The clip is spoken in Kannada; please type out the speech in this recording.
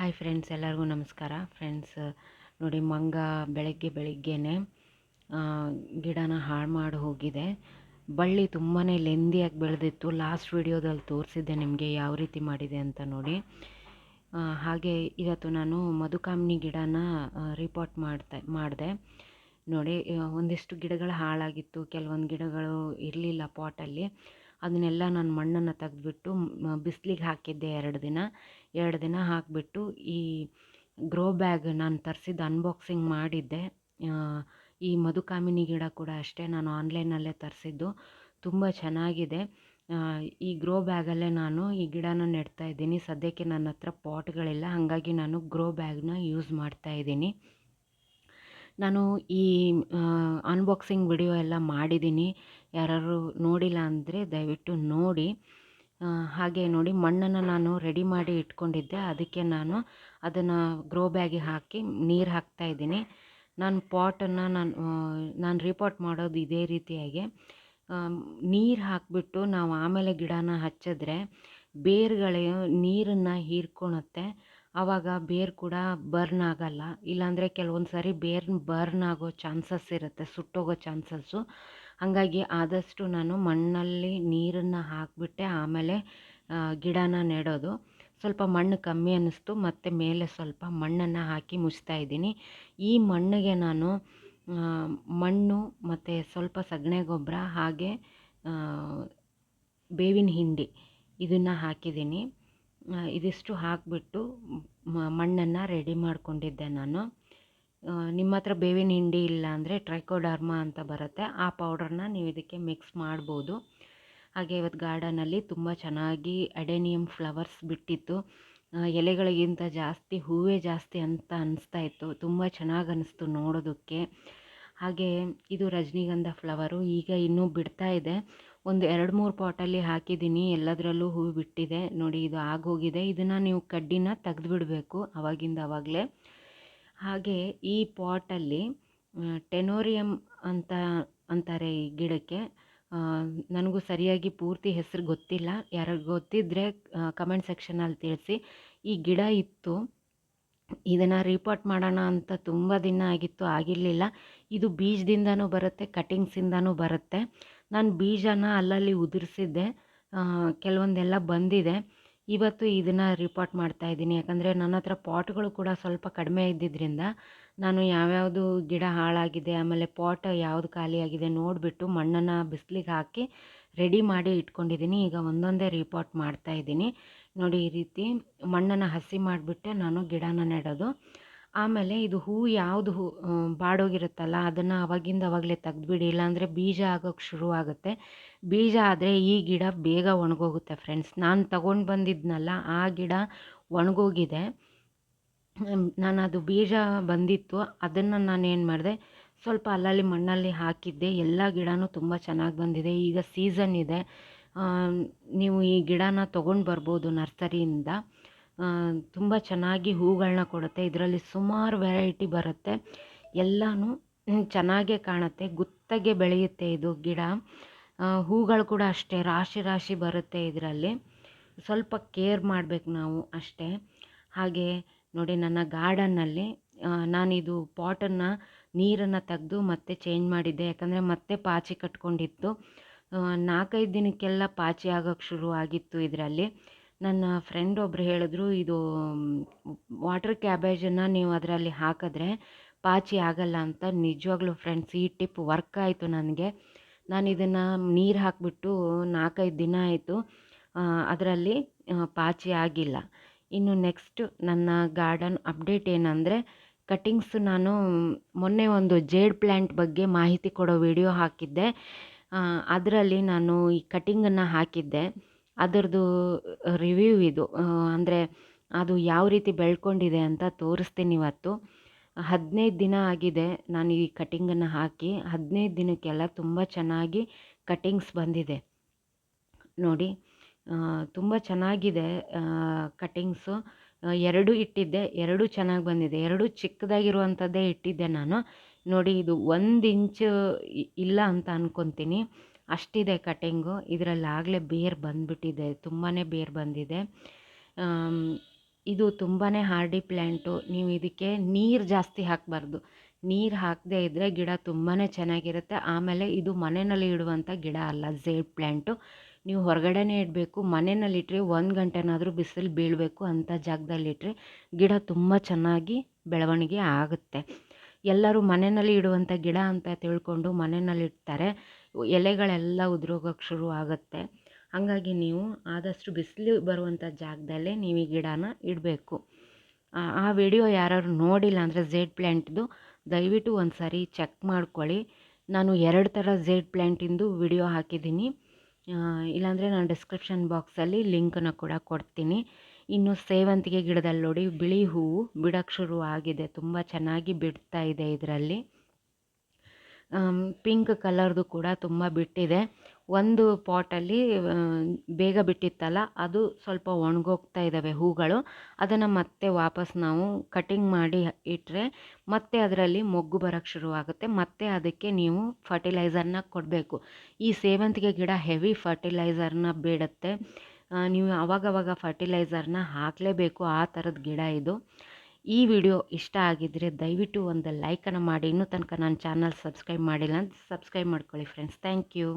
ಹಾಯ್ ಫ್ರೆಂಡ್ಸ್ ಎಲ್ಲರಿಗೂ ನಮಸ್ಕಾರ. ಫ್ರೆಂಡ್ಸ್ ನೋಡಿ ಮಂಗ ಬೆಳಗ್ಗೆ ಬೆಳಿಗ್ಗೆನೆ ಗಿಡನ ಹಾಳು ಮಾಡಿ ಹೋಗಿದೆ. ಬಳ್ಳಿ ತುಂಬಾ ಲೆಂದಿಯಾಗಿ ಬೆಳೆದಿತ್ತು. ಲಾಸ್ಟ್ ವಿಡಿಯೋದಲ್ಲಿ ತೋರಿಸಿದ್ದೆ ನಿಮಗೆ ಯಾವ ರೀತಿ ಮಾಡಿದೆ ಅಂತ ನೋಡಿ. ಹಾಗೆ ಇವತ್ತು ನಾನು ಮಧುಕಾಮಿನಿ ಗಿಡನ ರಿಪೋರ್ಟ್ ಮಾಡ್ತಾ, ಮಾಡಿದೆ. ನೋಡಿ ಒಂದಿಷ್ಟು ಗಿಡಗಳು ಹಾಳಾಗಿತ್ತು. ಕೆಲವೊಂದು ಗಿಡಗಳು ಇರಲಿಲ್ಲ ಪಾಟಲ್ಲಿ ಅದನ್ನೆಲ್ಲ ನಾನು ಮಣ್ಣನ್ನು ತೆಗೆದ್ಬಿಟ್ಟು ಬಿಸಿಲಿಗೆ ಹಾಕಿದ್ದೆ ಎರಡು ದಿನ. ಎರಡು ದಿನ ಹಾಕಿಬಿಟ್ಟು ಈ ಗ್ರೋ ಬ್ಯಾಗ್ ನಾನು ತರಿಸಿದ್ದು ಅನ್ಬಾಕ್ಸಿಂಗ್ ಮಾಡಿದ್ದೆ. ಈ ಮಧುಕಾಮಿನಿ ಗಿಡ ಕೂಡ ಅಷ್ಟೇ ನಾನು ಆನ್ಲೈನಲ್ಲೇ ತರಿಸಿದ್ದು. ತುಂಬ ಚೆನ್ನಾಗಿದೆ. ಈ ಗ್ರೋ ಬ್ಯಾಗಲ್ಲೇ ನಾನು ಈ ಗಿಡನ ನೆಡ್ತಾ ಇದ್ದೀನಿ. ಸದ್ಯಕ್ಕೆ ನನ್ನ ಹತ್ರ ಪಾಟ್ಗಳಿಲ್ಲ. ಹಾಗಾಗಿ ನಾನು ಗ್ರೋ ಬ್ಯಾಗ್ನ ಯೂಸ್ ಮಾಡ್ತಾ ಇದ್ದೀನಿ. ನಾನು ಈ ಅನ್ಬಾಕ್ಸಿಂಗ್ ವಿಡಿಯೋ ಎಲ್ಲ ಮಾಡಿದ್ದೀನಿ. ಯಾರಾದ್ರು ನೋಡಿಲ್ಲ ಅಂದರೆ ದಯವಿಟ್ಟು ನೋಡಿ. ಹಾಗೆ ನೋಡಿ ಮಣ್ಣನ್ನು ನಾನು ರೆಡಿ ಮಾಡಿ ಇಟ್ಕೊಂಡಿದ್ದೆ. ಅದಕ್ಕೆ ನಾನು ಅದನ್ನು ಗ್ರೋ ಬ್ಯಾಗಿಗೆ ಹಾಕಿ ನೀರು ಹಾಕ್ತಾ ಇದ್ದೀನಿ. ನಾನು ಪಾಟನ್ನು ನಾನು ನಾನು ರಿಪೋರ್ಟ್ ಮಾಡೋದು ಇದೇ ರೀತಿಯಾಗಿ. ನೀರು ಹಾಕಿಬಿಟ್ಟು ನಾವು ಆಮೇಲೆ ಗಿಡನ ಹಚ್ಚಿದ್ರೆ ಬೇರುಗಳು ನೀರನ್ನು ಹೀರ್ಕೊಳುತ್ತೆ ಆವಾಗ ಬೇರು ಕೂಡ ಬರ್ನ್ ಆಗಲ್ಲ. ಇಲ್ಲಾಂದರೆ ಕೆಲವೊಂದು ಸಾರಿ ಬೇರ್ನ ಬರ್ನ್ ಆಗೋ ಚಾನ್ಸಸ್ ಇರುತ್ತೆ, ಸುಟ್ಟೋಗೋ ಚಾನ್ಸಸ್ಸು ಹಾಗಾಗಿ ಆದಷ್ಟು ನಾನು ಮಣ್ಣಲ್ಲಿ ನೀರನ್ನು ಹಾಕಿಬಿಟ್ಟೆ, ಆಮೇಲೆ ಗಿಡನ ನೆಡೋದು. ಸ್ವಲ್ಪ ಮಣ್ಣು ಕಮ್ಮಿ ಅನ್ನಿಸ್ತು, ಮತ್ತು ಮೇಲೆ ಸ್ವಲ್ಪ ಮಣ್ಣನ್ನು ಹಾಕಿ ಮುಚ್ತಾ ಇದ್ದೀನಿ. ಈ ಮಣ್ಣಿಗೆ ನಾನು ಮಣ್ಣು ಮತ್ತು ಸ್ವಲ್ಪ ಸಗಣಿ ಗೊಬ್ಬರ ಹಾಗೆ ಬೇವಿನ ಹಿಂಡಿ ಇದನ್ನು ಹಾಕಿದ್ದೀನಿ. ಇದಿಷ್ಟು ಹಾಕಿಬಿಟ್ಟು ಮಣ್ಣನ್ನು ರೆಡಿ ಮಾಡಿಕೊಂಡಿದ್ದೆ ನಾನು. ನಿಮ್ಮ ಹತ್ರ ಬೇವಿನ ಹಿಂಡಿ ಇಲ್ಲ ಅಂದರೆ ಟ್ರೈಕೋಡರ್ಮಾ ಅಂತ ಬರುತ್ತೆ. ಆ ಪೌಡರ್ನ ನೀವು ಇದಕ್ಕೆ ಮಿಕ್ಸ್ ಮಾಡ್ಬೋದು. ಹಾಗೆ ಇವತ್ತು ಗಾರ್ಡನಲ್ಲಿ ತುಂಬ ಚೆನ್ನಾಗಿ ಅಡೆನಿಯಮ್ ಫ್ಲವರ್ಸ್ ಬಿಟ್ಟಿತ್ತು. ಎಲೆಗಳಿಗಿಂತ ಜಾಸ್ತಿ, ಹೂವೇ ಜಾಸ್ತಿ ಅಂತ ಅನಿಸ್ತಾ ಇತ್ತು. ತುಂಬ ಚೆನ್ನಾಗಿ ಅನ್ನಿಸ್ತು ನೋಡೋದಕ್ಕೆ. ಹಾಗೆ ಇದು ರಜನಿಗಂಧ ಫ್ಲವರು ಈಗ ಇನ್ನೂ ಬಿಡ್ತಾ ಇದೆ. ಒಂದು ಎರಡು ಮೂರು ಪಾಟಲ್ಲಿ ಹಾಕಿದ್ದೀನಿ. ಎಲ್ಲದರಲ್ಲೂ ಹೂವು ಬಿಟ್ಟಿದೆ. ನೋಡಿ ಇದು ಆಗೋಗಿದೆ. ಇದನ್ನು ನೀವು ಕಡ್ಡಿನ ತೆಗೆದುಬಿಡಬೇಕು. ಅವಾಗಿಂದ ಆವಾಗಲೇ ಹಾಗೆ ಈ ಪಾಟಲ್ಲಿ ಟೆನೋರಿಯಮ್ ಅಂತ ಅಂತಾರೆ ಈ ಗಿಡಕ್ಕೆ. ನನಗೂ ಸರಿಯಾಗಿ ಪೂರ್ತಿ ಹೆಸರು ಗೊತ್ತಿಲ್ಲ. ಯಾರು ಗೊತ್ತಿದ್ದರೆ ಕಮೆಂಟ್ ಸೆಕ್ಷನಲ್ಲಿ ತಿಳಿಸಿ. ಈ ಗಿಡ ಇತ್ತು. ಇದನ್ನು ರಿಪೋರ್ಟ್ ಮಾಡೋಣ ಅಂತ ತುಂಬ ದಿನ ಆಗಿತ್ತು, ಆಗಿರಲಿಲ್ಲ. ಇದು ಬೀಜದಿಂದನೂ ಬರುತ್ತೆ ಕಟಿಂಗ್ಸಿಂದನೂ ಬರುತ್ತೆ. ನಾನು ಬೀಜನ ಅಲ್ಲಲ್ಲಿ ಉದುರಿಸಿದ್ದೆ. ಕೆಲವೊಂದೆಲ್ಲ ಬಂದಿದೆ. ಇವತ್ತು ಇದನ್ನು ರಿಪೋರ್ಟ್ ಮಾಡ್ತಾ ಇದ್ದೀನಿ. ಯಾಕಂದರೆ ನನ್ನ ಹತ್ರ ಪಾಟ್ಗಳು ಕೂಡ ಸ್ವಲ್ಪ ಕಡಿಮೆ ಇದ್ದಿದ್ದರಿಂದ ನಾನು ಯಾವ್ಯಾವುದು ಗಿಡ ಹಾಳಾಗಿದೆ, ಆಮೇಲೆ ಪಾಟ್ ಯಾವುದು ಖಾಲಿಯಾಗಿದೆ ನೋಡಿಬಿಟ್ಟು ಮಣ್ಣನ್ನು ಬಿಸಿಲಿಗೆ ಹಾಕಿ ರೆಡಿ ಮಾಡಿ ಇಟ್ಕೊಂಡಿದ್ದೀನಿ. ಈಗ ಒಂದೊಂದೇ ರಿಪೋರ್ಟ್ ಮಾಡ್ತಾ ಇದ್ದೀನಿ. ನೋಡಿ ಈ ರೀತಿ ಮಣ್ಣನ್ನು ಹಸಿ ಮಾಡಿಬಿಟ್ಟೆ ನಾನು ಗಿಡನ ನೆಡೋದು. ಆಮೇಲೆ ಇದು ಹೂ ಯಾವುದು ಹೂ ಬಾಡೋಗಿರುತ್ತಲ್ಲ ಅದನ್ನು ಅವಾಗಿಂದ ಅವಾಗಲೇ ತೆಗ್ದುಬಿಡಿ, ಇಲ್ಲಾಂದರೆ ಬೀಜ ಆಗೋಕ್ಕೆ ಶುರು ಆಗುತ್ತೆ. ಬೀಜ ಆದರೆ ಈ ಗಿಡ ಬೇಗ ಒಣಗೋಗುತ್ತೆ ಫ್ರೆಂಡ್ಸ್ ನಾನು ತಗೊಂಡು ಬಂದಿದ್ನಲ್ಲ, ಆ ಗಿಡ ಒಣಗೋಗಿದೆ. ನಾನು ಅದು ಬೀಜ ಬಂದಿತ್ತು, ಅದನ್ನು ನಾನು ಏನು ಮಾಡಿದೆ, ಸ್ವಲ್ಪ ಅಲ್ಲಲ್ಲಿ ಮಣ್ಣಲ್ಲಿ ಹಾಕಿದ್ದೆ. ಎಲ್ಲ ಗಿಡನೂ ತುಂಬ ಚೆನ್ನಾಗಿ ಬಂದಿದೆ. ಈಗ ಸೀಸನ್ ಇದೆ. ನೀವು ಈ ಗಿಡನ ತೊಗೊಂಡು ಬರ್ಬೋದು ನರ್ಸರಿಯಿಂದ. ತುಂಬ ಚೆನ್ನಾಗಿ ಹೂಗಳನ್ನ ಕೊಡುತ್ತೆ. ಇದರಲ್ಲಿ ಸುಮಾರು ವೆರೈಟಿ ಬರುತ್ತೆ. ಎಲ್ಲನೂ ಚೆನ್ನಾಗೇ ಕಾಣುತ್ತೆ. ಗುತ್ತಗೆ ಬೆಳೆಯುತ್ತೆ ಇದು ಗಿಡ. ಹೂಗಳು ಕೂಡ ಅಷ್ಟೇ. ರಾಶಿ ರಾಶಿ ಬರುತ್ತೆ ಇದರಲ್ಲಿ. ಸ್ವಲ್ಪ ಕೇರ್ ಮಾಡಬೇಕು ನಾವು ಅಷ್ಟೇ. ಹಾಗೆ ನೋಡಿ ನನ್ನ ಗಾರ್ಡನ್ನಲ್ಲಿ ನಾನಿದು ಪಾಟನ್ನು ನೀರನ್ನು ತೆಗೆದು ಮತ್ತೆ ಚೇಂಜ್ ಮಾಡಿದ್ದೆ. ಯಾಕಂದರೆ ಮತ್ತೆ ಪಾಚಿ ಕಟ್ಕೊಂಡಿತ್ತು. ನಾಲ್ಕೈದು ದಿನಕ್ಕೆಲ್ಲ ಪಾಚಿ ಆಗೋಕ್ಕೆ ಶುರು ಆಗಿತ್ತು ಇದರಲ್ಲಿ. ನನ್ನ ಫ್ರೆಂಡ್ ಒಬ್ಬರು ಹೇಳಿದ್ರು, ಇದು ವಾಟರ್ ಕ್ಯಾಬೇಜನ್ನು ನೀವು ಅದರಲ್ಲಿ ಹಾಕಿದ್ರೆ ಪಾಚಿ ಆಗಲ್ಲ ಅಂತ ನಿಜವಾಗ್ಲೂ ಫ್ರೆಂಡ್ಸ್ ಈ ಟಿಪ್ ವರ್ಕ್ ಆಯಿತು ನನಗೆ. ನಾನು ಇದನ್ನು ನೀರು ಹಾಕಿಬಿಟ್ಟು ನಾಲ್ಕೈದು ದಿನ ಆಯಿತು ಅದರಲ್ಲಿ ಪಾಚಿ ಆಗಿಲ್ಲ. ಇನ್ನು ನೆಕ್ಸ್ಟ್ ನನ್ನ ಗಾರ್ಡನ್ ಅಪ್ಡೇಟ್ ಏನಂದರೆ ಕಟಿಂಗ್ಸ್ ನಾನು ಮೊನ್ನೆ ಒಂದು ಜೇಡ್ ಪ್ಲ್ಯಾಂಟ್ ಬಗ್ಗೆ ಮಾಹಿತಿ ಕೊಡೋ ವಿಡಿಯೋ ಹಾಕಿದ್ದೆ. ಅದರಲ್ಲಿ ನಾನು ಈ ಕಟಿಂಗನ್ನು ಹಾಕಿದ್ದೆ. ಅದರದ್ದು ರಿವ್ಯೂ ಇದು. ಅಂದರೆ ಅದು ಯಾವ ರೀತಿ ಬೆಳ್ಕೊಂಡಿದೆ ಅಂತ ತೋರಿಸ್ತೀನಿ ಇವತ್ತು. ಹದಿನೈದು ದಿನ ಆಗಿದೆ ನಾನು ಈ ಕಟಿಂಗನ್ನು ಹಾಕಿ. ಹದಿನೈದು ದಿನಕ್ಕೆಲ್ಲ ತುಂಬ ಚೆನ್ನಾಗಿ ಕಟಿಂಗ್ಸ್ ಬಂದಿದೆ. ನೋಡಿ ತುಂಬ ಚೆನ್ನಾಗಿದೆ ಕಟಿಂಗ್ಸು. ಎರಡು ಇಟ್ಟಿದ್ದೆ, ಎರಡು ಚೆನ್ನಾಗಿ ಬಂದಿದೆ. ಎರಡು ಚಿಕ್ಕದಾಗಿರುವಂಥದ್ದೇ ಇಟ್ಟಿದ್ದೆ ನಾನು. ನೋಡಿ, ಇದು ಒಂದು ಇಂಚು ಇಲ್ಲ ಅಂತ ಅನ್ಕೊತೀನಿ. ಅಷ್ಟಿದೆ ಕಟಿಂಗು. ಇದರಲ್ಲಿ ಆಗಲೇ ಬೇರು ಬಂದುಬಿಟ್ಟಿದೆ. ತುಂಬಾ ಬೇರು ಬಂದಿದೆ. ಇದು ತುಂಬಾ ಹಾರ್ಡಿ ಪ್ಲ್ಯಾಂಟು ನೀವು ಇದಕ್ಕೆ ನೀರು ಜಾಸ್ತಿ ಹಾಕಬಾರ್ದು. ನೀರು ಹಾಕದೇ ಇದ್ದರೆ ಗಿಡ ತುಂಬಾ ಚೆನ್ನಾಗಿರುತ್ತೆ. ಆಮೇಲೆ ಇದು ಮನೆಯಲ್ಲಿ ಇಡುವಂಥ ಗಿಡ ಅಲ್ಲ, ಝೇಡ್ ಪ್ಲ್ಯಾಂಟು ನೀವು ಹೊರಗಡೆನೇ ಇಡಬೇಕು. ಮನೆಯಲ್ಲಿಟ್ಟರೆ ಒಂದು ಗಂಟೆನಾದರೂ ಬಿಸಿಲು ಬೀಳಬೇಕು ಅಂತ ಜಾಗದಲ್ಲಿಟ್ಟರೆ ಗಿಡ ತುಂಬ ಚೆನ್ನಾಗಿ ಬೆಳವಣಿಗೆ ಆಗುತ್ತೆ. ಎಲ್ಲರೂ ಮನೆಯಲ್ಲಿ ಇಡುವಂಥ ಗಿಡ ಅಂತ ತಿಳ್ಕೊಂಡು ಮನೆಯಲ್ಲಿ ಇಡ್ತಾರೆ. ಎಲೆಗಳೆಲ್ಲ ಉದುರೋಗೋಕ್ಕೆ ಶುರು ಆಗುತ್ತೆ. ಹಾಗಾಗಿ ನೀವು ಆದಷ್ಟು ಬಿಸಿಲು ಬರುವಂಥ ಜಾಗದಲ್ಲೇ ನೀವು ಈ ಗಿಡನ ಇಡಬೇಕು. ಆ ವಿಡಿಯೋ ಯಾರು ನೋಡಿಲ್ಲ ಅಂದರೆ ಝೇಡ್ ಪ್ಲ್ಯಾಂಟ್ದು ದಯವಿಟ್ಟು ಒಂದು ಸಾರಿ ಚೆಕ್ ಮಾಡ್ಕೊಳ್ಳಿ. ನಾನು ಎರಡು ಥರ ಝೇಡ್ ಪ್ಲ್ಯಾಂಟಿಂದು ವಿಡಿಯೋ ಹಾಕಿದ್ದೀನಿ. ಇಲ್ಲಾಂದರೆ ನಾನು ಡಿಸ್ಕ್ರಿಪ್ಷನ್ ಬಾಕ್ಸಲ್ಲಿ ಲಿಂಕನ್ನು ಕೂಡ ಕೊಡ್ತೀನಿ. ಇನ್ನು ಸೇವಂತಿಗೆ ಗಿಡದಲ್ಲಿ ನೋಡಿ, ಬಿಳಿ ಹೂವು ಬಿಡೋಕ್ಕೆ ಶುರು ಆಗಿದೆ. ತುಂಬ ಚೆನ್ನಾಗಿ ಬಿಡ್ತಾ ಇದೆ ಇದರಲ್ಲಿ. ಪಿಂಕ್ ಕಲರ್ದು ಕೂಡ ತುಂಬ ಬಿಟ್ಟಿದೆ. ಒಂದು ಪಾಟಲ್ಲಿ ಬೇಗ ಬಿಟ್ಟಿತ್ತಲ್ಲ, ಅದು ಸ್ವಲ್ಪ ಒಣಗೋಗ್ತಾ ಇದ್ದಾವೆ ಹೂಗಳು. ಅದನ್ನು ಮತ್ತೆ ವಾಪಸ್ ನಾವು ಕಟಿಂಗ್ ಮಾಡಿ ಇಟ್ಟರೆ ಮತ್ತೆ ಅದರಲ್ಲಿ ಮೊಗ್ಗು ಬರೋಕ್ಕೆ ಶುರುವಾಗುತ್ತೆ. ಮತ್ತೆ ಅದಕ್ಕೆ ನೀವು ಫರ್ಟಿಲೈಸರ್ನ ಕೊಡಬೇಕು. ಈ ಸೇವಂತಿಗೆ ಗಿಡ ಹೆವಿ ಫರ್ಟಿಲೈಸರ್ನ ಬೇಡುತ್ತೆ. ನೀವು ಅವಾಗವಾಗ ಫರ್ಟಿಲೈಸರ್ನ ಹಾಕಲೇಬೇಕು. ಆ ಥರದ ಗಿಡ ಇದು. ಈ ವಿಡಿಯೋ ಇಷ್ಟ ಆಗಿದ್ದರೆ ದಯವಿಟ್ಟು ಒಂದು ಲೈಕನ್ನು ಮಾಡಿ. ಇನ್ನೂ ತನಕ ನನ್ನ ಚಾನಲ್ ಸಬ್ಸ್ಕ್ರೈಬ್ ಮಾಡಿಲ್ಲ ಅಂತ ಸಬ್ಸ್ಕ್ರೈಬ್ ಮಾಡ್ಕೊಳ್ಳಿ ಫ್ರೆಂಡ್ಸ್. Thank you.